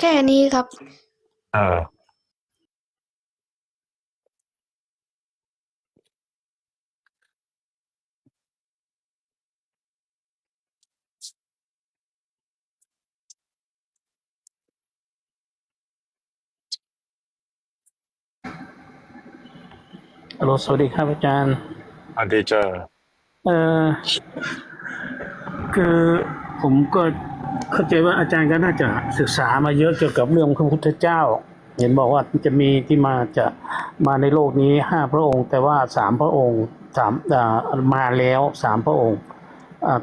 แค่นี้ครับ เออ ฮัลโหลสวัสดีครับอาจารย์ อันที่เจอ เอ่อคือผมก็ เข้าใจว่าอาจารย์ก็น่าจะศึกษามาเยอะเกี่ยวกับเรื่องพระพุทธเจ้า เห็นบอกว่าจะมีที่มาจะมาในโลกนี้ห้าพระองค์ แต่ว่าสามพระองค์สามามาแล้วสามพระองค์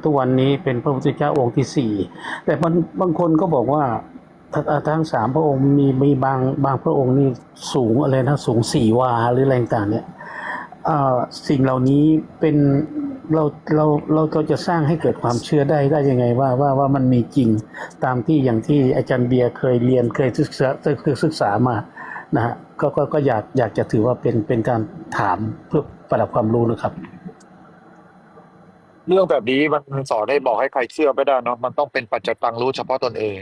ทุกวันนี้เป็นพระพุทธเจ้าองค์ที่สี่แต่บางบางคนก็บอกว่าทั้งสามพระองค์มีมีบางบางพระองค์นี่สูงอะไรนะสูงสี่วาหรืออะไรต่างเนี่ยสิ่งเหล่านี้เป็น เราเราเราก็จะสร้างให้เกิดความเชื่อได้ได้ยังไงว่าว่าว่ามันมีจริงตามที่อย่างที่อาจารย์เบียร์เคยเรียนเคยศึกษาเคยศึกษามานะฮะก็ก็ก็อยากอยากจะถือว่าเป็นเป็นการถามเพื่อประดับความรู้นะครับ เรื่องแบบนี้มันสอนให้บอกให้ใครเชื่อไม่ได้เนาะมันต้องเป็นปัจจตังรู้เฉพาะตนเอง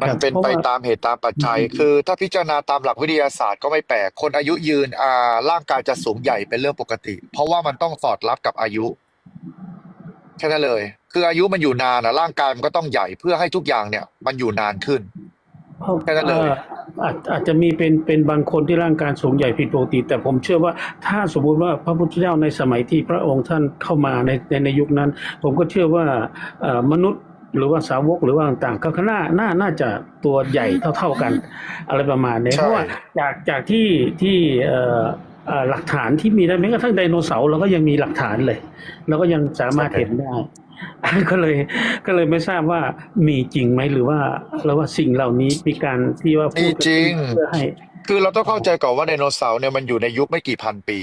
มันรับเป็นเพราะไปว่าตามเหตุตามปัจจัยอืมคือ ถ้าพิจารณาตามหลักวิทยาศาสตร์ก็ไม่แปลก คนอายุยืนอ่าร่างกายจะสูงใหญ่เป็นเรื่องปกติ เพราะว่ามันต้องสอดรับกับอายุแค่นั้นเลย คืออายุมันอยู่นานนะร่างกายมันก็ต้องใหญ่เพื่อให้ทุกอย่างเนี่ย มันอยู่นานขึ้นเพราะแค่นั้นเลยอ่ออาจอาจจะมีเป็นเป็นบางคนที่ร่างกายสูงใหญ่ผิดปกติ แต่ผมเชื่อว่าถ้าสมมุติว่าพระพุทธเจ้าในสมัยที่พระองค์ท่านเข้ามาในในในยุคนั้น ผมก็เชื่อว่าเอ่อมนุษย์ หรือว่าสาวกหรือว่าต่างๆก็น่าน่าน่าจะตัวใหญ่เท่า ๆกัน อะไรประมาณนี้ใช่เพราะว่าจากจากที่ที่เอ่อเอ่อหลักฐานที่มีได้แม้กระทั่งไดโนเสาร์เราก็ยังมีหลักฐานเลยเราก็ยังสามารถเห็นได้ก็เลยก็เลยไม่ทราบว่ามีจริงไหมหรือว่าหรือว่าสิ่งเหล่านี้มีการที่ว่าพูมีดกันจริงเพื่อให้ คือเราต้องเข้าใจก่อนว่าไดโนเสาร์เนี่ยมันอยู่ในยุคไม่กี่พันปี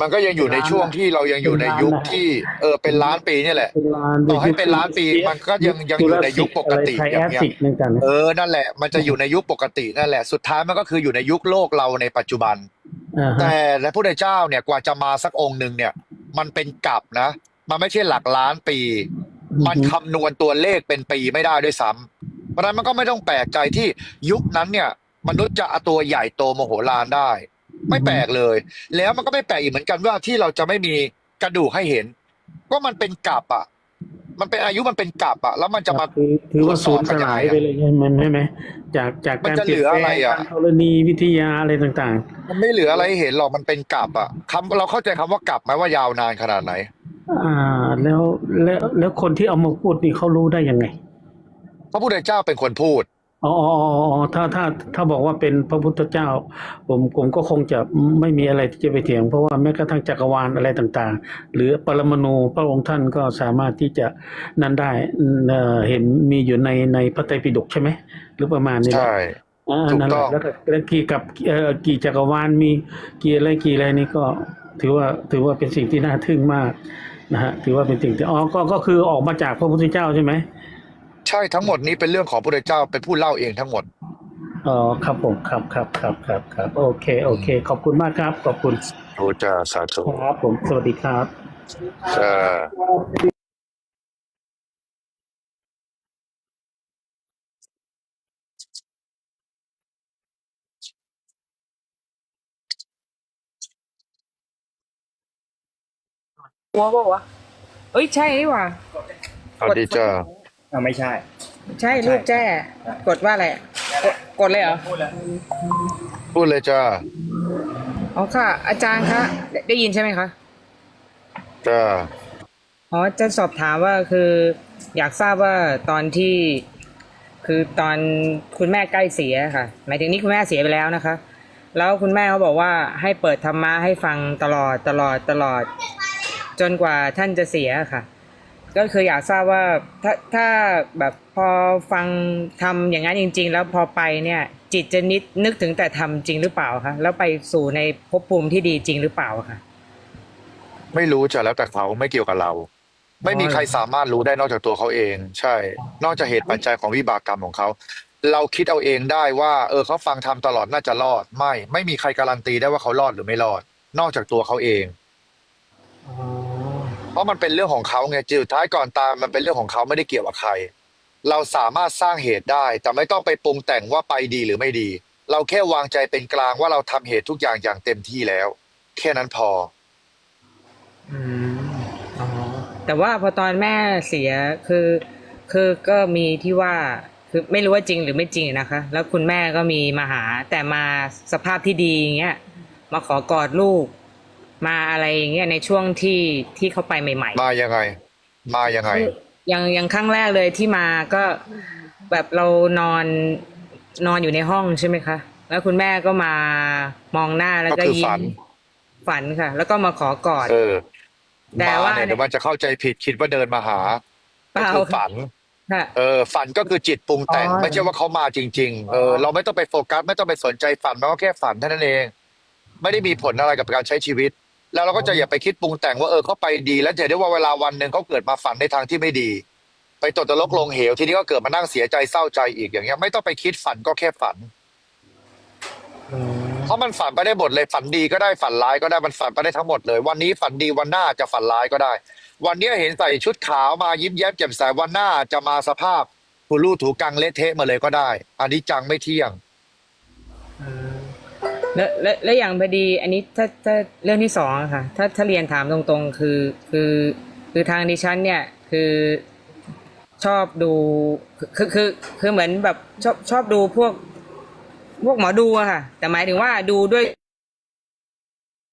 มันก็ยังอยู่ในช่วงที่เรายังอยู่ในยุคที่ เออเป็นล้านปีเนี่ยแหละเป็นล้านต่อให้เป็นล้านปีมันก็ยังยังอยู่ในยุคปกติไทอแอย่างเงี้ยสิกนั่นกันเออนั่นแหละ มันจะอยู่ในยุคปกตินั่นแหละ สุดท้ายมันก็คืออยู่ในยุคโลกเราในปัจจุบันอ่าฮะแต่พระพุทธเจ้าเนี่ยกว่าจะมาสักองค์หนึ่งเนี่ย มันเป็นกลับนะ มันไม่ใช่หลักล้านปี มันคำนวณตัวเลขเป็นปีไม่ได้ด้วยซ้ำเพราะฉะนั้นมันก็ไม่ต้องแปลกใจที่ยุคนั้นเนี่ย มนุษย์จะเอาตัวใหญ่โตโมโหลานได้ ไม่แปลกเลย แล้วมันก็ไม่แปลกอีกเหมือนกันว่าที่เราจะไม่มีกระดูกให้เห็น ก็มันเป็นกลับอะ มันเป็นอายุมันเป็นกลับอะ แล้วมันจะมาคือถือว่าสูญสลายไปเลยใช่ไหมใช่ไหมจากจากมันการจะเหลืออะไรอะทางธรณีวิทยาอะไรต่างมันไม่เหลืออะไรให้เห็นหรอกมันเป็นกลับอะคำเราเข้าใจคำว่ากลับไหมว่ายาวนานขนาดไหนๆอ่าแล้วแล้วแล้วคนที่เอามาพูดนี่เขารู้ได้ยังไง พระพุทธเจ้าเป็นคนพูด อ๋ออ๋ออ๋ออ๋อถ้าถ้าถ้าบอกว่าเป็นพระพุทธเจ้า ผมผมก็คงจะไม่มีอะไรที่จะไปเถียง เพราะว่าแม้กระทั่งจักรวาลอะไรต่างๆ หรือปรมาณูพระองค์ท่านก็สามารถที่จะนั่นได้เอ่อเห็นมีอยู่ในในพระไตรปิฎกใช่ไหมหรือประมาณนี้แหละใช่อ่าถูกนั่นแหต้อละงแล้วก็แล้วกี่กับเอ่อกี่จักรวาลมีกี่อะไรกี่อะไรนี่ก็ถือว่าถือว่าเป็นสิ่งที่น่าทึ่งมากนะฮะถือว่าเป็นสิ่งที่อ๋อก็ก็คือออกมาจากพระพุทธเจ้าใช่ไหม ใช่ทั้งหมดนี้เป็นเรื่องของพระพุทธเจ้าเป็นผู้เล่าเองทั้งหมดอ๋อครับผมครับครับครับครับครับโอเคโอเค ขอบคุณมากครับ ขอบคุณโอ้จ้าสาธุครับผมสวัสดีครับจ้ากลัวเปล่าวะเอ้ยใช่นี่หว่าสวัสดีจ้า อ่าไม่ใช่ ใช่รูปแจ้ กดว่าอะไรอะกดกดเลยเหรอพูดเลยจ้าอ๋อค่ะ อาจารย์คะได้ได้ยินใช่ไหมคะ จ้าอ๋อจะสอบถามว่าคืออยากทราบว่าตอนที่คือตอนคุณแม่ใกล้เสียค่ะ หมายถึงนี่คุณแม่เสียไปแล้วนะคะ แล้วคุณแม่เขาบอกว่าให้เปิดธรรมะให้ฟังตลอดตลอดตลอด จนกว่าท่านจะเสียค่ะ ก็คืออยากทราบว่าถ้าถ้าแบบพอฟังทำอย่างนั้นจริง ๆ แล้วพอไปเนี่ย จิตจะนิดนึกถึงแต่ทำจริงหรือเปล่าคะแล้วไปสู่ในภพภูมิที่ดีจริงหรือเปล่าคะไม่รู้จะแล้วแต่เขาไม่เกี่ยวกับเรา ไม่มีใครสามารถรู้ได้นอกจากตัวเขาเอง ใช่ นอกจากเหตุปัจจัยของวิบากกรรมของเขาเราคิดเอาเองได้ว่า เออเขาฟังทำตลอดน่าจะรอด ไม่ ไม่มีใครการันตีได้ว่าเขารอดหรือไม่รอด นอกจากตัวเขาเอง เพราะมันเป็นเรื่องของเขาไงจุดท้ายก่อนตายมันเป็นเรื่องของเขาไม่ได้เกี่ยวกับใคร เราสามารถสร้างเหตุได้ แต่ไม่ต้องไปปรุงแต่งว่าไปดีหรือไม่ดี เราแค่วางใจเป็นกลางว่าเราทำเหตุทุกอย่างอย่างเต็มที่แล้ว แค่นั้นพอ อืมอ๋อแต่ว่าพอตอนแม่เสียคือ คือก็มีที่ว่าคือไม่รู้ว่าจริงหรือไม่จริงนะคะ แล้วคุณแม่ก็มีมาหาแต่มาสภาพที่ดีอย่างเงี้ยมาขอกอดลูก มาอะไรอย่างเงี้ยในช่วงที่ที่เขาไปใหม่ ๆ มายังไง มายังไงอย่างอย่างครั้งแรกเลยที่มาก็แบบเรานอนนอนอยู่ในห้องใช่ไหมคะ แล้วคุณแม่ก็มามองหน้าแล้วก็ก็คือยิ้ฝัมนฝันค่ะ แล้วก็มาขอกอด เออแต่มาว่าเนี่ยเดี๋ยวมันจะเข้าใจผิดคิดว่าเดินมาหาเปล่าก็คือฝัน ค่ะ เออฝันก็คือจิตปรุงแต่ง อ๋อ ไม่ใช่ว่าเขามาจริง ๆ เออเราไม่ต้องไปโฟกัส ไม่ต้องไปสนใจฝันมันก็แค่ฝันเท่านั้นเอง ไม่ได้มีผลอะไรกับการใช้ชีวิต แล้วเราก็จะอย่าไปคิดปรุงแต่งว่าเออเขาไปดี แล้วจะได้ว่าเวลาวันหนึ่งเขาเกิดมาฝันในทางที่ไม่ดี ไปตกตะลกลงเหว ทีนี้ก็เกิดมานั่งเสียใจเศร้าใจอีกอย่างเงี้ย ไม่ต้องไปคิดฝันก็แค่ฝันเพราะมันฝันไปได้หมดเลยฝันดีก็ได้ฝันร้ายก็ได้มันฝันไปได้ทั้งหมดเลย วันนี้ฝันดีวันหน้าจะฝันร้ายก็ได้ วันนี้เห็นใส่ชุดขาวมายิ้มแย้มแจ่มใสวันหน้าจะมาสภาพถูรูถูกังเละเทะมาเลยก็ได้ อันนี้จังไม่เที่ยง แล้วแล้วแล้วอย่างพอดี อันนี้ถ้าถ้าเรื่องที่สองอะค่ะ ถ้าถ้าเรียนถามตรงๆ คือคือคือทางดิฉันเนี่ยคือชอบดูคือคือคือเหมือนแบบชอบชอบดูพวกพวกหมอดูอะค่ะ แต่หมายถึงว่าดูด้วย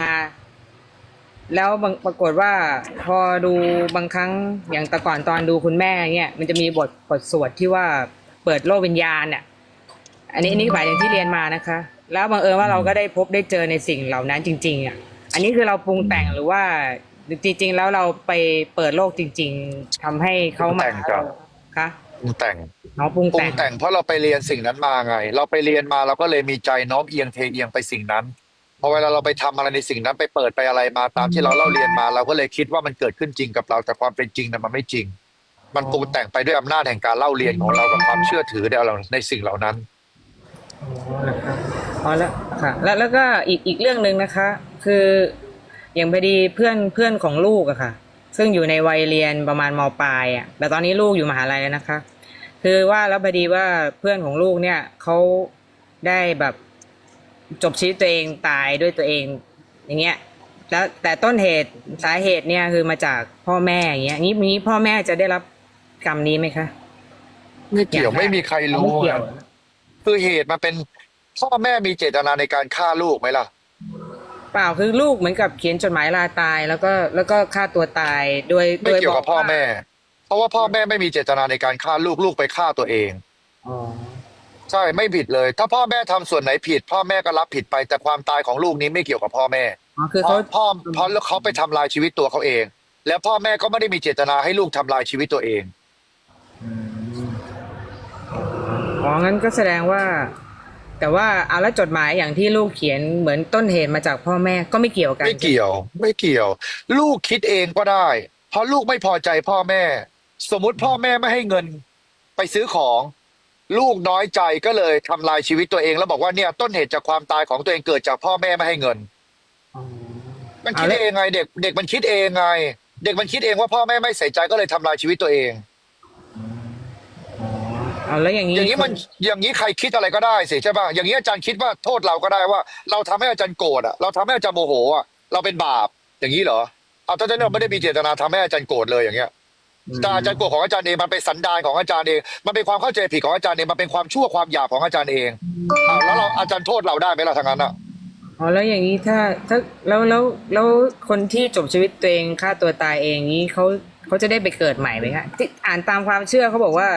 อ่าแล้วบางปรากฏว่าพอดูบางครั้งอย่างแต่ก่อนตอนดูคุณแม่เนี่ยมันจะมีบทบทสวดที่ว่าเปิดโลกวิญญาณเนี่ยอันนี้อันนี้หมายถึงที่เรียนมานะคะ แล้วบังเอิญว่าเราก็ได้พบได้เจอในสิ่งเหล่านั้นจริง ๆอะอันนี้คือเราปรุงแต่งหรือว่าจริง ๆ แล้วเราไปเปิดโลกจริง ๆทำให้เขามาปรุงแต่งครับคะปรุงแต่งน้องปรุงปรุแต่งงแต่งเพราะเราไปเรียนสิ่งนั้นมาไง เราไปเรียนมาเราก็เลยมีใจโน้มเอียงเทเอียงไปสิ่งนั้นพอเวลาเราไปทำอะไรในสิ่งนั้นไปเปิดไปอะไรมาตามที่เราเล่าเรียนมา เราก็เลยคิดว่ามันเกิดขึ้นจริงกับเราแต่ความเป็นจริงนั้นมันไม่จริง มันปรุงแต่งไปด้วยอำนาจแห่งการเล่าเรียนของเรากับความเชื่อถือในเราในสิ่งเหล่านั้น อ๋อแล้วค่ะ แล้วแล้วก็อีกอีกเรื่องหนึ่งนะคะ คืออย่างพอดีเพื่อนเพื่อนของลูกอะค่ะ ซึ่งอยู่ในวัยเรียนประมาณมปลายอะแต่ตอนนี้ลูกอยู่มหาลัยแล้วนะคะ คือว่าแล้วพอดีว่าเพื่อนของลูกเนี่ยเขาได้แบบจบชีวิตตัวเองตายด้วยตัวเองอย่างเงี้ยแล้วแต่ต้นเหตุสาเหตุเนี่ยคือมาจากพ่อแม่อย่างเงี้ยนี้นี้พ่อแม่จะได้รับกรรมนี้ไหมคะไม่เกี่ยวไม่มีใครรู้ไม่เกี่ยวคือเหตุมันเป็น พ่อแม่มีเจตนาในการฆ่าลูกไหมล่ะ เปล่าคือลูกเหมือนกับเขียนจดหมายลาตาย แล้วก็แล้วก็ฆ่าตัวตายโดยไม่โดยเกี่ยวกับว่าพ่อแม่ เพราะว่าพ่อแม่ไม่มีเจตนาในการฆ่าลูกลูกไปฆ่าตัวเองอ๋อใช่ไม่ผิดเลย ถ้าพ่อแม่ทำส่วนไหนผิด พ่อแม่ก็รับผิดไปแต่ความตายของลูกนี้ไม่เกี่ยวกับพ่อแม่อ๋อคือเพเขาราะพ่อเพราะเขาไปทำลายชีวิตตัวเขาเอง แล้วพ่อแม่ก็ไม่ได้มีเจตนาให้ลูกทำลายชีวิตตัวเอง อ๋องั้นก็แสดงว่า แต่ว่าเอาแล้วจดหมายอย่างที่ลูกเขียนเหมือนต้นเหตุมาจากพ่อแม่ก็ไม่เกี่ยวกัน ไม่เกี่ยว ไม่เกี่ยว ลูกคิดเองก็ได้ เพราะลูกไม่พอใจพ่อแม่ สมมุติพ่อแม่ไม่ให้เงินไปซื้อของ ลูกน้อยใจก็เลยทำลายชีวิตตัวเอง แล้วบอกว่าเนี่ยต้นเหตุจากความตายของตัวเองเกิดจากพ่อแม่ไม่ให้เงิน มันคิดเองไง เด็ก เด็กมันคิดเองไง เด็กมันคิดเองว่าพ่อแม่ไม่ใส่ใจก็เลยทำลายชีวิตตัวเอง เอาแล้วอย่างนี้อย่างนี้มันอย่างนี้ใครคิดอะไรก็ได้สิใช่ป่ะอย่างนี้อาจารย์คิดว่าโทษเราก็ได้ว่า เราทำให้อาจารย์โกรธอะเราทำให้อาจารย์โมโหอะเราเป็นบาปอย่างนี้เหรอเอาถ้าอาจารย์ไม่ได้มีเจตนาทำให้อาจารย์โกรธเลยอย่างเงี้ยแต่อาจารย์โกรธของอาจารย์เองมันเป็นสันดานของอาจารย์เองมันเป็นความเข้าใจผิดของอาจารย์เองมันเป็นความชั่วความหยาบของอาจารย์เองอ้าวแล้วเราอาจารย์โทษเราได้ไหมล่ะทางนั้นอะอ๋อแล้วอย่างนี้ถ้าถ้าแล้วแล้วแล้วคนที่จบชีวิตตัวเองฆ่าตัวตายเองนี้เขาเขาจะได้ไปเกิดใหม่ไหมคะที่อ่านตามความเชื่อเขาบอกว่า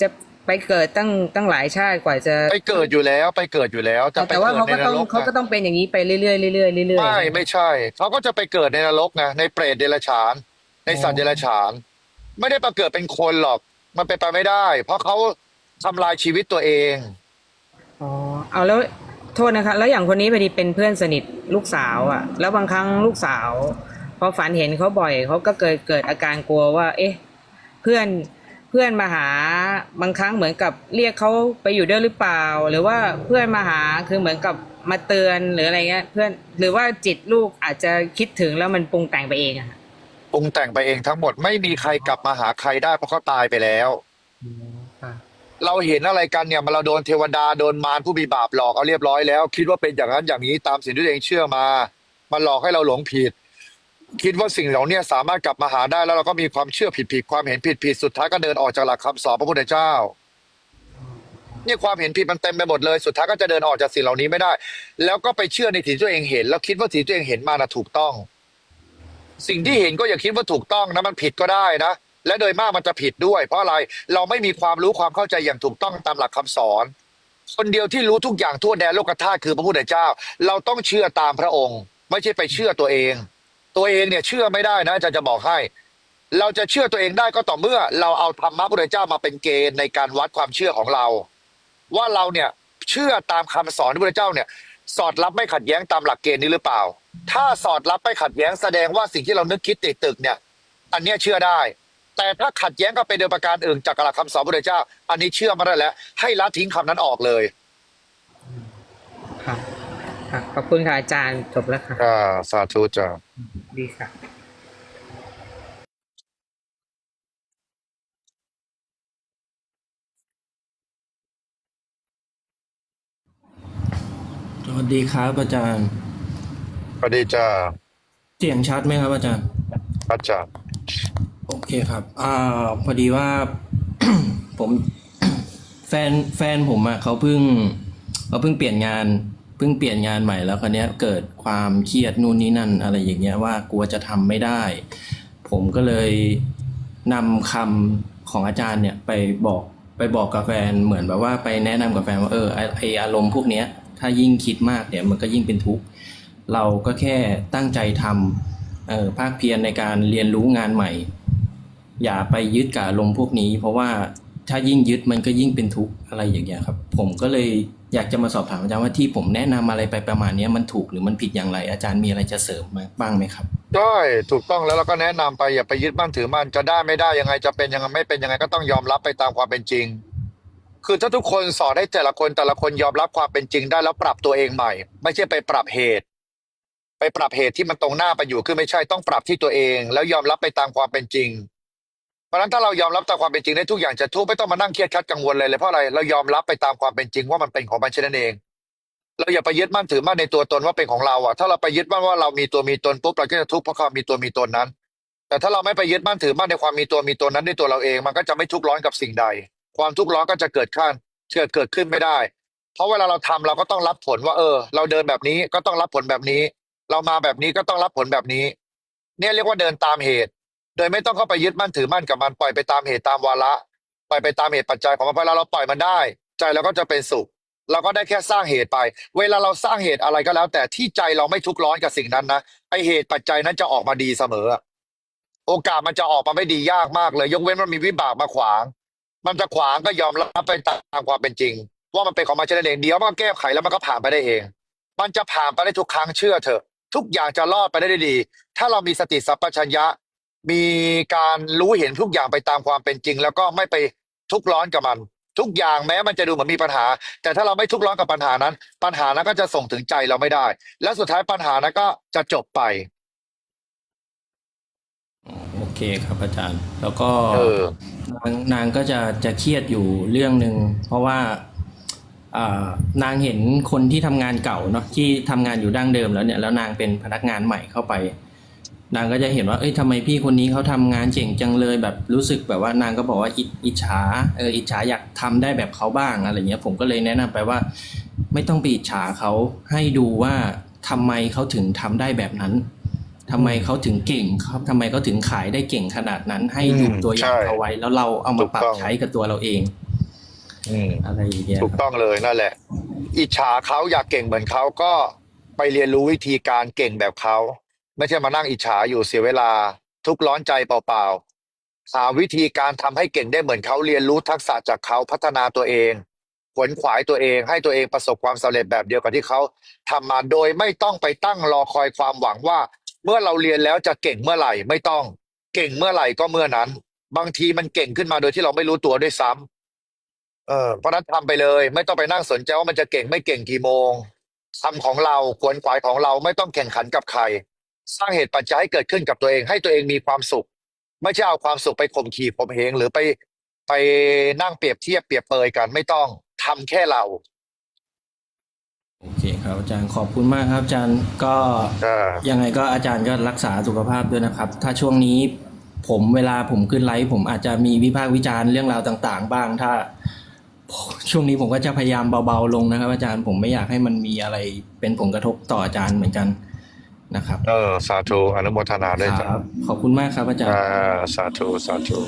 จะ ไปเกิดตั้งตั้งหลายชาติกว่าจะไปเกิดอยู่แล้วไปเกิดอยู่แล้วจะไปแต่ว่าเกิดเขาในก็นต้องรกเขาก็นะต้องเป็นอย่างนี้ไปเรื่อยๆเรื่อยๆเรื่อยๆไม่ไม่ใช่เขาก็จะไปเกิดในนรกไงในเปรตเดรัจฉาน ในสัตว์เดรัจฉาน ไม่ได้มาเกิดเป็นคนหรอก มันเป็นไปไม่ได้ เพราะเขาทำลายชีวิตตัวเองอ๋อเอาแล้วโทษนะคะ แล้วอย่างคนนี้พอดีเป็นเพื่อนสนิทลูกสาวอะ่ะ แล้วบางครั้งลูกสาวพอฝันเห็นเขาบ่อยเขาก็เกิดเกิดอาการกลัวว่า เอ๊ะ เพื่อน เพื่อนมาหาบางครั้งเหมือนกับเรียกเขาไปอยู่ด้วยหรือเปล่า หรือว่าเพื่อนมาหาคือเหมือนกับมาเตือนหรืออะไรเงี้ยเพื่อนหรือว่าจิตลูกอาจจะคิดถึงแล้วมันปรุงแต่งไปเองอะค่ะปรุงแต่งไปเองทั้งหมดไม่มีใครกลับมาหาใครได้เพราะเขาตายไปแล้วอืมค่ะเราเห็นอะไรกันเนี่ยมันเราโดนเทวดาโดนมารผู้มีบาปหลอกเอาเรียบร้อยแล้ว คิดว่าเป็นอย่างนั้นอย่างนี้ตามสิ่งที่ตัวเองเชื่อมา มันหลอกให้เราหลงผิด คิดว่าสิ่งเหล่านี้สามารถกลับมาหาได้แล้วเราก็มีความเชื่อผิดผิดๆความเห็นผิดผิดๆสุดท้ายก็เดินออกจากหลักคำสอนพระพุทธเจ้าเนี่ยความเห็นผิดมันเต็มไปหมดเลย สุดท้ายก็จะเดินออกจากสิ่งเหล่านี้ไม่ได้ แล้วก็ไปเชื่อในสิ่งที่ตัวเองเห็น แล้วคิดว่าสิ่งที่ตัวเองเห็นมานะถูกต้อง สิ่งที่เห็นก็อย่าคิดว่าถูกต้องนะมันผิดก็ได้นะและโดยมากมันจะผิดด้วย เพราะอะไรเราไม่มีความรู้ความเข้าใจอย่างถูกต้องตามหลักคำสอน คนเดียวที่รู้ทุกอย่างทั่วแดนโลกธาตุคือพระพุทธเจ้า เราต้องเชื่อตามพระองค์ ไม่ใช่ไปเชื่อตัวเอง ตัวเองเนี่ยเชื่อไม่ได้นะอาจารย์จะบอกให้ เราจะเชื่อตัวเองได้ก็ต่อเมื่อ เราเอาธรรมะพระพุทธเจ้ามาเป็นเกณฑ์ในการวัดความเชื่อของเรา ว่าเราเนี่ยเชื่อตามคำสอนของพระพุทธเจ้าเนี่ย สอดรับไม่ขัดแย้งตามหลักเกณฑ์นี้หรือเปล่า ถ้าสอดรับไม่ขัดแย้งแสดงว่าสิ่งที่เรานึกคิดติดตึกเนี่ย อันเนี้ยเชื่อได้ แต่ถ้าขัดแย้งก็เป็นโดยประการอื่นจากหลักคำสอนพระพุทธเจ้า อันนี้เชื่อมาได้แล้ว ให้ละทิ้งคำนั้นออกเลยค่ะค่ะขอบคุณค่ะอาจารย์จบแล้วค่ะอ่าสาธุจ้า ดีค่ะ สวัสดีครับอาจารย์ สวัสดีจ้าเสียงชัดไหมครับอาจารย์อาจารย์โอเคครับ อ่า พอดีว่า ผม แฟน แฟนผมอะเขาเพิ่งเขาเพิ่งเปลี่ยนงานเพิ่งเปลี่ยนงานใหม่แล้วคราวนี้เกิดความเครียดนู่นนี่นั่นอะไรอย่างเงี้ยว่ากลัวจะทำไม่ได้ ผมก็เลยนำคำของอาจารย์เนี่ยไปบอกไปบอกกับแฟนเหมือนแบบว่าไปแนะนำกับแฟนว่าเออไอไออารมณ์พวกเนี้ยถ้ายิ่งคิดมากเนี่ยมันก็ยิ่งเป็นทุกข์เราก็แค่ตั้งใจทำเออภาคเพียรในการเรียนรู้งานใหม่ อย่าไปยึดกับอารมณ์พวกนี้ เพราะว่าถ้ายิ่งยึดมันก็ยิ่งเป็นทุกข์อะไรอย่างเงี้ยครับ ผมก็เลย อยากจะมาสอบถามอาจารย์ว่าที่ผมแนะนำอะไรไปประมาณนี้มันถูกหรือมันผิดอย่างไร อาจารย์มีอะไรจะเสริมมาบ้างไหมครับได้ถูกต้องแล้วเราก็แนะนำไปอย่าไปยึดมั่นถือมั่นจะได้ไม่ได้ยังไงจะเป็นยังไงไม่เป็นยังไงก็ต้องยอมรับไปตามความเป็นจริง คือถ้าทุกคนสอนให้แต่ละคนแต่ละคนยอมรับความเป็นจริงได้แล้วปรับตัวเองใหม่ ไม่ใช่ไปปรับเหตุ ไปปรับเหตุที่มันตรงหน้าไปอยู่คือไม่ใช่ต้องปรับที่ตัวเอง แล้วยอมรับไปตามความเป็นจริง เพราะฉะนั้นถ้าเรายอมรับตามความเป็นจริงได้ทุกอย่างจะทุกไม่ต้องมานั่งเครียดคัดกังวลเลยเลยเพราะอะไรเรายอมรับไปตามความเป็นจริงว่ามันเป็นของมันเช่นนั้นเอง เราอย่าไปยึดมั่นถือมั่นในตัวตนว่าเป็นของเราอะถ้าเราไปยึดมั่นว่าเรามีตัวมีตนปุ๊บเราก็จะทุกข์เพราะความมีตัวมีตนนั้น แต่ถ้าเราไม่ไปยึดมั่นถือมั่นในความมีตัวมีตนนั้นด้วยตัวเราเอง มันก็จะไม่ทุกข์ร้อนกับสิ่งใด ความทุกข์ร้อนก็จะเกิดขึ้นเกิดเกิดขึ้นไม่ได้ เพราะเวลาเราทำเราก็ต้องรับผลว่า เออ เราเดินแบบนี้ก็ต้องรับผลแบบนี้ เรามาแบบนี้ก็ต้องรับผลแบบนี้ เนี่ยเรียกว่าเดินตามเหตุ โดยไม่ต้องเข้าไปยึดมั่นถือมั่นกับมันปล่อยไปตามเหตุตามวาระปล่อยไปตามเหตุปัจจัยของมันเวลาเราปล่อยมันได้ ใจเราก็จะเป็นสุข เราก็ได้แค่สร้างเหตุไป เวลาเราสร้างเหตุอะไรก็แล้ว แต่ที่ใจเราไม่ทุกข์ร้อนกับสิ่งนั้นนะไอเหตุปัจจัยนั้นจะออกมาดีเสมอ โอกาสมันจะออกมาไม่ดียากมากเลย ยกเว้นมันมีวิบากมาขวาง มันจะขวางก็ยอมรับไปตามความเป็นจริง ว่ามันเป็นของมันเช่นนั้นเองเดี๋ยวมันก็แก้ไขแล้วมันก็ผ่านไปได้เอง มันจะผ่านไปได้ทุกครั้งเชื่อเถอะ ทุกอย่างจะรอดไปได้ดี ถ้าเรามีสติสัพพัญญะ มีการรู้เห็นทุกอย่างไปตามความเป็นจริง แล้วก็ไม่ไปทุกข์ร้อนกับมัน ทุกอย่างแม้มันจะดูเหมือนมีปัญหา แต่ถ้าเราไม่ทุกข์ร้อนกับปัญหานั้น ปัญหานั้นก็จะส่งถึงใจเราไม่ได้ และสุดท้ายปัญหานั้นก็จะจบไปโอเคครับอาจารย์ แล้วก็เออนางนางก็จะจะเครียดอยู่เรื่องหนึ่งเพราะว่าอ่านางเห็นคนที่ทำงานเก่าเนาะที่ทำงานอยู่ดั้งเดิมแล้วเนี่ยแล้วนางเป็นพนักงานใหม่เข้าไป นางก็จะเห็นว่า เอ้ยทำไมพี่คนนี้เขาทำงานเจ๋งจังเลยแบบรู้สึกแบบว่านางก็บอกว่าอิอิจฉา เอออิจฉาอยากทำได้แบบเขาบ้างอะไรเงี้ย ผมก็เลยแนะนำไปว่า ไม่ต้องไปอิจฉาเขาให้ดูว่าทำไมเขาถึงทำได้แบบนั้นทำไมเขาถึงเก่งครับทำไมเขาถึงขายได้เก่งขนาดนั้น ให้ดูอืมตัวอย่างใช่เอาไว้ แล้วเราเอามาปรับถูกต้องใช้กับตัวเราเองอืมอะไรอย่างเงี้ยถูกครับต้องเลยนั่นแหละ อิจฉาเขาอยากเก่งเหมือนเขาก็ไปเรียนรู้วิธีการเก่งแบบเขา ไม่ใช่มานั่งอิจฉาอยู่เสียเวลา ทุกร้อนใจเปล่าๆหาวิธีการทำให้เก่งได้เหมือนเขาเรียนรู้ทักษะจากเขาพัฒนาตัวเองขวนขวายตัวเองให้ตัวเองประสบความสำเร็จแบบเดียวกับที่เขาทำมาโดยไม่ต้องไปตั้งรอคอยความหวังว่า เมื่อเราเรียนแล้วจะเก่งเมื่อไหร่ไม่ต้อง เก่งเมื่อไหร่ก็เมื่อนั้น บางทีมันเก่งขึ้นมาโดยที่เราไม่รู้ตัวด้วยซ้ำเออเพราะฉะนั้นทำไปเลย ไม่ต้องไปนั่งสนใจว่ามันจะเก่งไม่เก่งกี่โมงทำของเราขวนขวายของเราไม่ต้องแข่งขันกับใคร สร้างเหตุปัจจัยให้เกิดขึ้นกับตัวเอง ให้ตัวเองมีความสุข ไม่ใช่เอาความสุขไปข่มขีดข่มเหงหรือไปไปนั่งเปรียบเทียบเปรียบเปยกันไม่ต้องทำแค่เราโอเคครับอาจารย์ขอบคุณมากครับอาจารย์ก็เออยังไงก็อาจารย์ก็รักษาสุขภาพด้วยนะครับ ถ้าช่วงนี้ผมเวลาผมขึ้นไลฟ์ผมอาจจะมีวิพากษ์วิจารณ์เรื่องราวต่าง ๆ บ้าง ถ้า ช่วงนี้ผมก็จะพยายามเบาๆลงนะครับ อาจารย์ผมไม่อยากให้มันมีอะไรเป็นผลกระทบต่ออาจารย์เหมือนกัน นะครับเออสาธุอนุโมทนาด้วยจ้ะครับขอบคุณมากครับอาจารย์อ่าสาธุสาธุ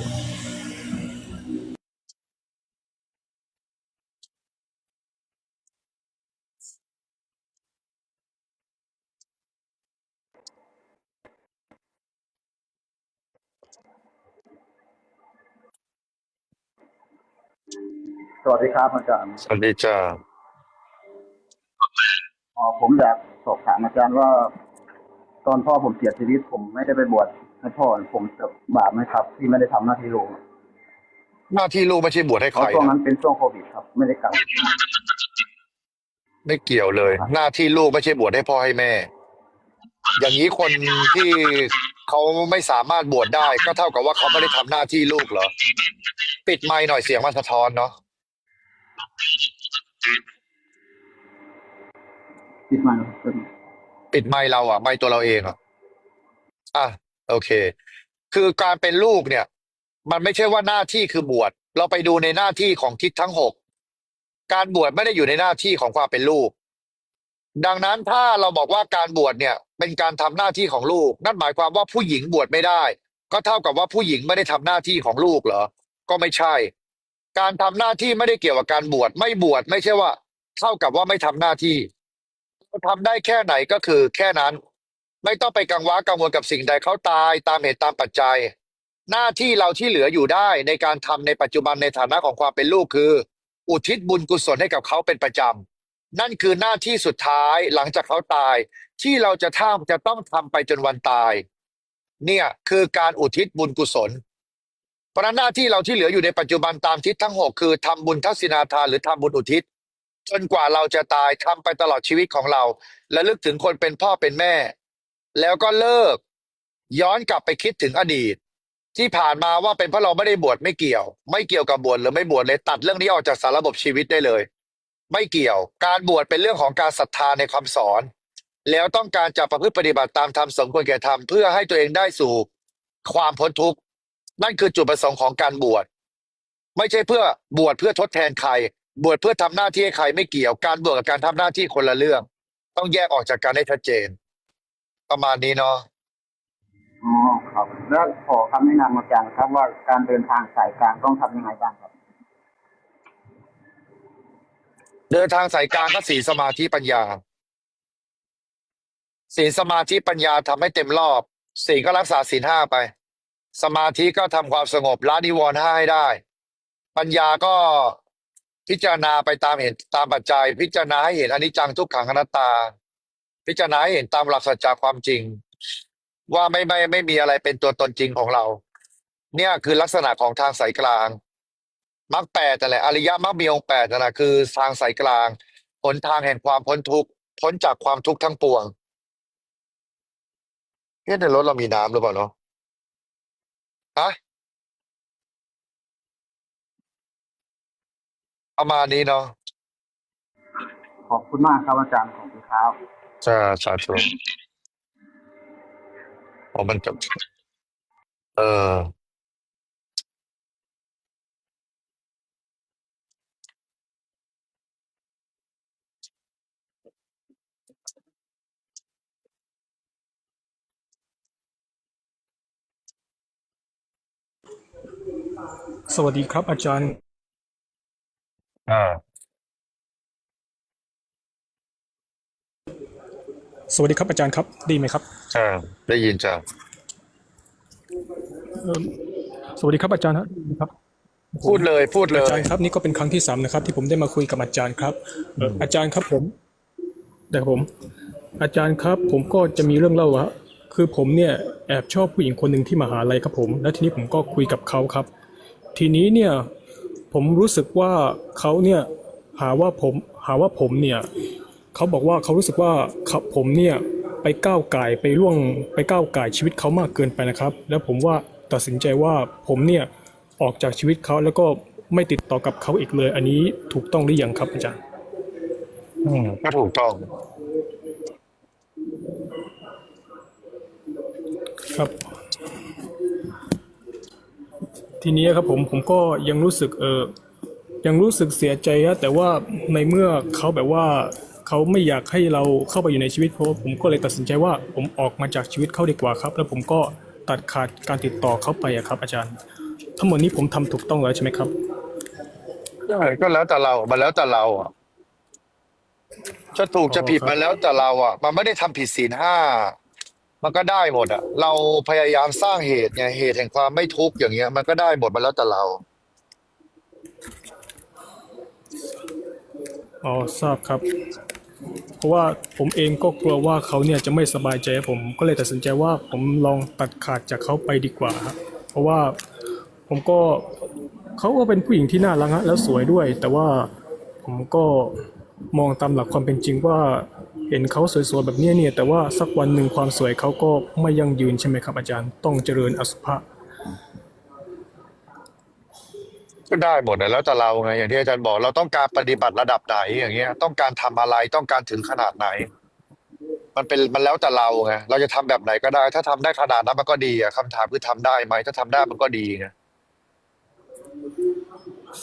สวัสดีครับอาจารย์สวัสดีจ้าอ๋อผมอยากสอบถามอาจารย์ว่า ตอนพ่อผมเสียชีวิต ผมไม่ได้ไปบวชให้พ่อผมจะบาปไหมครับ ที่ไม่ได้ทำหน้าที่ลูกหน้าที่ลูกไม่ใช่บวชให้เพใครราะช่วงนะนั้นเป็นช่วงโควิดครับ ไม่ได้กลับ ไม่เกี่ยวเลย หน้าที่ลูกไม่ใช่บวชให้พ่อให้แม่ อย่างนี้คนที่เขาไม่สามารถบวชได้ ก็เท่ากับว่าเขาไม่ได้ทำหน้าที่ลูกเหรอ ปิดไมค์หน่อยเสียงมันสะท้อนเนาะคิดมาเป็น ปิดไมค์เราอะไมค์ตัวเราเองอะอะโอเค คือการเป็นลูกเนี่ย มันไม่ใช่ว่าหน้าที่คือบวชเราไปดูในหน้าที่ของทิศทั้งหกการบวชไม่ได้อยู่ในหน้าที่ของความเป็นลูก ดังนั้นถ้าเราบอกว่าการบวชเนี่ย เป็นการทำหน้าที่ของลูก นั่นหมายความว่าผู้หญิงบวชไม่ได้ ก็เท่ากับว่าผู้หญิงไม่ได้ทำหน้าที่ของลูกเหรอ ก็ไม่ใช่ การทำหน้าที่ไม่ได้เกี่ยวกับการบวชไม่บวชไม่ใช่ว่า เท่ากับว่าไม่ทำหน้าที่ ทำได้แค่ไหนก็คือแค่นั้น ไม่ต้องไปกังวลกังวลกับสิ่งใดเขาตายตามเหตุตามปัจจัย หน้าที่เราที่เหลืออยู่ได้ในการทำในปัจจุบันในฐานะของความเป็นลูกคือ อุทิศบุญกุศลให้กับเขาเป็นประจำนั่นคือหน้าที่สุดท้ายหลังจากเขาตาย ที่เราจะทำจะต้องทำไปจนวันตาย เนี่ยคือการอุทิศบุญกุศล เพราะฉะนั้นหน้าที่เราที่เหลืออยู่ในปัจจุบันตามทิศทั้งหกคือทำบุญทักษิณาทานหรือทำบุญอุทิศ จนกว่าเราจะตายทำไปตลอดชีวิตของเราและลึกถึงคนเป็นพ่อเป็นแม่ แล้วก็เลิก ย้อนกลับไปคิดถึงอดีต ที่ผ่านมาว่าเป็นเพราะเราไม่ได้บวชไม่เกี่ยว ไม่เกี่ยวกับบวชหรือไม่บวชเลยตัดเรื่องนี้ออกจากสารระบบชีวิตได้เลย ไม่เกี่ยว การบวชเป็นเรื่องของการศรัทธาในคำสอน แล้วต้องการจะประพฤติปฏิบัติตามธรรมสมควรแก่ธรรมเพื่อให้ตัวเองได้สู่ความพ้นทุกข์นั่นคือจุดประสงค์ของการบวชไม่ใช่เพื่อบวชเพื่อทดแทนใคร บวชเพื่อทำหน้าที่ให้ใครไม่เกี่ยว การบวชกับการทำหน้าที่คนละเรื่อง ต้องแยกออกจากกันให้ชัดเจน ประมาณนี้เนาะอ๋อครับแล้วขอคำแนะนำอาจารย์ครับว่าการเดินทางสายกลางต้องทำยังไงบ้างครับ เดินทางสายกลางก็สีลสมาธิปัญญาศีลสมาธิปัญญาทำให้เต็มรอบศีลก็รักษาศีลห้าไป สมาธิก็ทำความสงบละนิวรณ์ห้าให้ได้ ปัญญาก็ พิจารณาไปตามเห็นตามปัจจัย พิจารณาให้เห็นอนิจจังทุกขังอนัตตา พิจารณาให้เห็นตามหลักสัจจะความจริง ว่าไม่ไม่ไม่มีอะไรเป็นตัวตนจริงของเรา เนี่ยคือลักษณะของทางสายกลางมรรคแปดนั่แหละอริยมรรคมีองค์แปดนั่นแหะคือทางสายกลางหนทางแห่งความพ้นทุกข์พ้นจากความทุกข์ทั้งปวงเอ๊ะในรถเรามีน้ำหรือเปล่าเนาะฮะ ประมาณนี้เนาะขอบคุณมากครับอาจารย์ขอบคุณครับจ้าสาธุอ๋อมันจบเออ สวัสดีครับอาจารย์ อ่า สวัสดีครับอาจารย์ครับดีไหมครับอ่า ได้ยินจ้าเอิ่มสวัสดีครับอาจารย์ครับดีไหมครับพูดเลย พูดเลอายจารย์ครับนี่ก็เป็นครั้งที่สามนะครับ ที่ผมได้มาคุยกับอาจารย์ครับเอ่ออาจารย์ครับผมเดี๋ยวผม อาจารย์ครับ ผมก็จะมีเรื่องเล่าอะคือผมเนี่ยแอบชอบผู้หญิงคนหนึ่งที่มหาลัยครับผม แล้วทีนี้ผมก็คุยกับเขาครับ ทีนี้เนี่ย ผมรู้สึกว่าเขาเนี่ยหาว่าผมหาว่าผมเนี่ยเขาบอกว่าเขารู้สึกว่าผมเนี่ยไปก้าวไก่ไปล่วงไปก้าวไก่ชีวิตเขามากเกินไปนะครับ แล้วผมว่าตัดสินใจว่าผมเนี่ยออกจากชีวิตเขาแล้วก็ไม่ติดต่อกับเขาอีกเลย อันนี้ถูกต้องหรือยังครับอาจารย์อืมก็ถูกต้อง ครับ ทีนี้ครับผมผมก็ยังรู้สึกเออยังรู้สึกเสียใจฮะแต่ว่าในเมื่อเขาแบบว่าเขาไม่อยากให้เราเข้าไปอยู่ในชีวิตเขาะผมก็เลยตัดสินใจว่าผมออกมาจากชีวิตเขาดีกว่าครับ แล้วผมก็ตัดขาดการติดต่อเขาไปอะครับ อาจารย์ ทั้งหมดนี้ผมทำถูกต้องแล้วใช่ไหมครับใช่ก็แล้วแต่เรามันแล้วแต่เราอะจะถูกจะผิดมันแล้วแต่เราอะ มันไม่ได้ทำผิดศีลห้า มันก็ได้หมดอะเราพยายามสร้างเหตุไงเหตุแห่งความไม่ทุกข์อย่างเงี้ย มันก็ได้หมดมันแล้วแต่เรา อ๋อทราบครับ เพราะว่าผมเองก็กลัวว่าเขาเนี่ยจะไม่สบายใจผมก็เลยตัดสินใจว่าผมลองตัดขาดจากเขาไปดีกว่าครับเพราะว่าผมก็เขาก็เป็นผู้หญิงที่น่ารักฮะแล้วสวยด้วย แต่ว่าผมก็มองตามหลักความเป็นจริงว่า เห็นเขาสวยๆแบบเนี้ยเนี่ย แต่ว่าสักวันหนึ่งความสวยเขาก็ไม่ยั่งยืนใช่ไหมครับอาจารย์ ต้องเจริญอสุภะก็ได้หมดอะแล้วแต่เราไงอย่างที่อาจารย์บอก เราต้องการปฏิบัติระดับไหนอย่างเงี้ย ต้องการทำอะไรต้องการถึงขนาดไหน มันเป็นมันแล้วแต่เราไงเราจะทำแบบไหนก็ได้ ถ้าทำได้ขนาดนั้นมันก็ดีอะคำถามคือทำได้ไหมถ้าทำได้มันก็ดีไง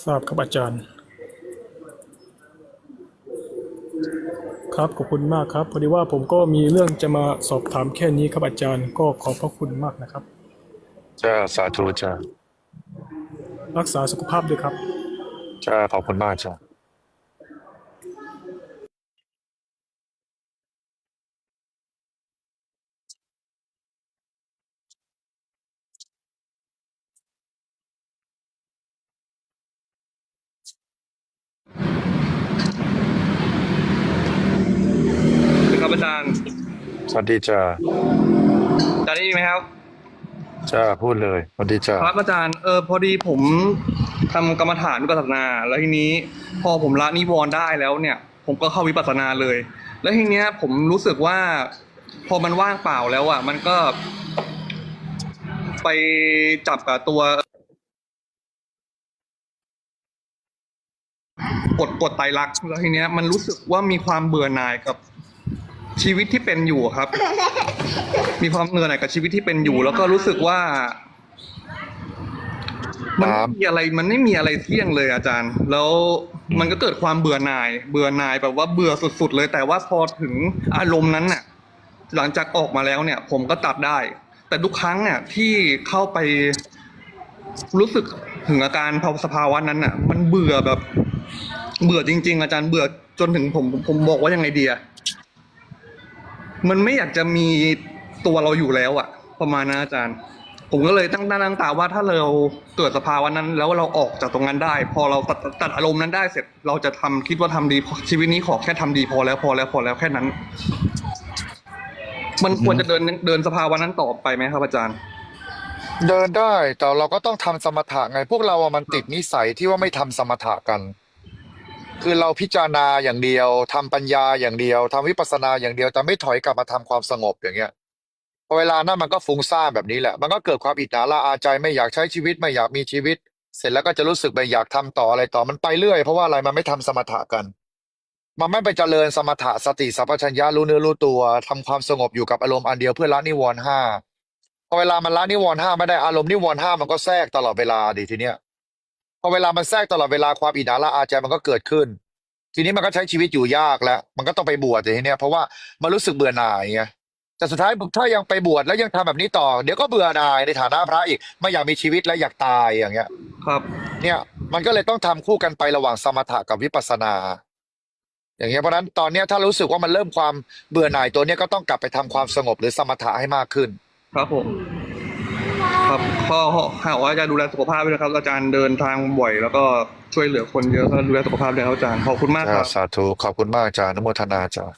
ทราบครับอาจารย์ ครับขอบคุณมากครับ พอดีว่าผมก็มีเรื่องจะมาสอบถามแค่นี้ครับอาจารย์ ก็ขอบพระคุณมากนะครับจ้าสาธุจ้ารักษาสุขภาพด้วยครับจ้าขอบคุณมากจ้า ครับอาจารย์ ส วัสดีจ้าอาจารย์ได้ยินไหมครับจ้าพูดเลยสวัสดีจ้าครับอาจารย์เออพอดีผมทำกรรมฐานวิปัสสนา แล้วทีนี้พอผมละนิวรณ์ได้แล้วเนี่ย ผมก็เข้าวิปัสสนาเลย แล้วทีเนี้ยผมรู้สึกว่า พอมันว่างเปล่าแล้วอะ มันก็ ไปจับกับตัวกดกดไตรลักษณ์แล้วทีเนี้ยมันรู้สึกว่ามีความเบื่อหน่ายกับ ชีวิตที่เป็นอยู่ครับ มีความเหนื่อยหน่ายกับชีวิตที่เป็นอยู่ แล้วก็รู้สึกว่า มันไม่มีอะไรมันไม่มีอะไรเที่ยงเลยอาจารย์ แล้วมันก็เกิดความเบื่อหน่าย เบื่อหน่ายแบบว่าเบื่อสุด ๆ เลย แต่ว่าพอถึงอารมณ์นั้นน่ะ หลังจากออกมาแล้วเนี่ย ผมก็ตัดได้ แต่ทุกครั้งเนี่ยที่เข้าไปรู้สึกถึงอาการภาวะสภาวะนั้นน่ะ มันเบื่อแบบ เบื่อจริง ๆ อาจารย์เบื่อจนถึงผมผมผมบอกว่ายังไงดีอะ มันไม่อยากจะมีตัวเราอยู่แล้วอะประมาณนั้นอาจารย์ ผมก็เลยตั้งหน้าตั้งตาว่าถ้าเราเกิดสภาวะนั้น แล้วเราออกจากตรงนั้นได้ พอเราตัดตัดอารมณ์นั้นได้เสร็จ เราจะทำคิดว่าทำดีชีวิตนี้ขอแค่ทำดีพอแล้วพอแล้วพอแล้วแค่นั้น มันควรจะเดินเดินสภาวะนั้นต่อไปไหมครับอาจารย์ เดินได้แต่เราก็ต้องทำสมถะไง พวกเราอะมันติดนิสัยที่ว่าไม่ทำสมถะกัน คือเราพิจารณาอย่างเดียวทำปัญญาอย่างเดียวทำวิปัสสนาอย่างเดียว แต่ไม่ถอยกลับมาทำความสงบอย่างเงี้ยพอเวลานั้นมันก็ฟุ้งซ่านแบบนี้แหละ มันก็เกิดความอิจฉาละอาใจไม่อยากใช้ชีวิตไม่อยากมีชีวิต เสร็จแล้วก็จะรู้สึกไปอยากทำต่ออะไรต่อมันไปเรื่อย เพราะว่าอะไรมันไม่ทำสมถะกัน มันไม่ไปเจริญสมถะสติสัพพัญญารู้เนื้อรู้ตัวทำความสงบอยู่กับอารมณ์อันเดียวเพื่อละนิวรณ์ห้าพอเวลามันละนิวรณ์ห้าไม่ได้อารมณ์นิวรณ์ห้ามันก็แทรกตลอดเวลาดิทีเนี้ย พอเวลามันแทรกตลอดเวลาความอิจฉาละอาใจมันก็เกิดขึ้น ทีนี้มันก็ใช้ชีวิตอยู่ยากแล้ว มันก็ต้องไปบวชทีเนี้ยเพราะว่ามันรู้สึกเบื่อหน่ายไงแต่สุดท้ายถ้ายังไปบวชแล้วยังทำแบบนี้ต่อ เดี๋ยวก็เบื่อหน่ายในฐานะพระอีกไม่อยากมีชีวิตและอยากตายอย่างเงี้ย ครับ เนี่ยมันก็เลยต้องทำคู่กันไประหว่างสมถะกับวิปัสสนา อย่างเงี้ยเพราะฉะนั้นตอนเนี้ยถ้ารู้สึกว่ามันเริ่มความเบื่อหน่ายตัวเนี้ยก็ต้องกลับไปทำความสงบหรือสมถะให้มากขึ้น ครับผม ครับก็หากว่าจะดูแลสุขภาพด้วยนะครับ อาจารย์เดินทางบ่อย แล้วก็ช่วยเหลือคนเยอะก็ดูแลสุขภาพด้วยครับอาจารย์ขอบคุณมากครับ สาธุขอบคุณมากอาจารย์อนุโมทนาจารย์